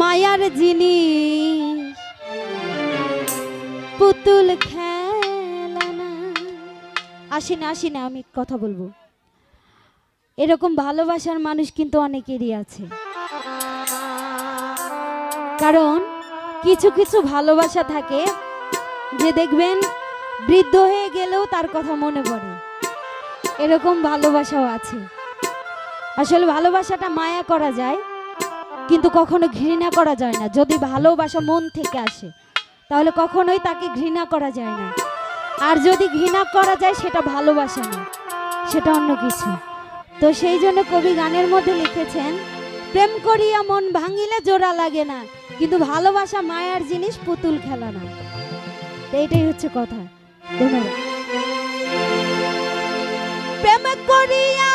মায়ার জিনিস। পুতুল খেলা না আসি না আসি না, আমি কথা বলব। এরকম ভালোবাসার মানুষ কিন্তু অনেকেরই আছে। কারণ কিছু কিছু ভালোবাসা থাকে যে দেখবেন বৃদ্ধ হয়ে গেলেও তার কথা মনে পড়ে। এরকম ভালোবাসাও আছে। আসলে ভালোবাসাটা মায়া করা যায়। কিন্তু কখনো ঘৃণা করা যায় না। যদি ভালোবাসা মন থেকে আসে, তাহলে কখনোই তাকে ঘৃণা করা যায় না। আর যদি ঘৃণা করা যায়, সেটা ভালোবাসা না, সেটা অন্য কিছু। তো সেই জন্য কবি গানের মধ্যে লিখেছেন, প্রেম করিয়া মন ভাঙিলে জোড়া লাগে না, কিন্তু ভালোবাসা মায়ার জিনিস পুতুল খেলা না। তো এটাই হচ্ছে কথা। ধন্যবাদ। প্রেম করিয়া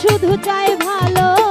শুধু চাই ভালো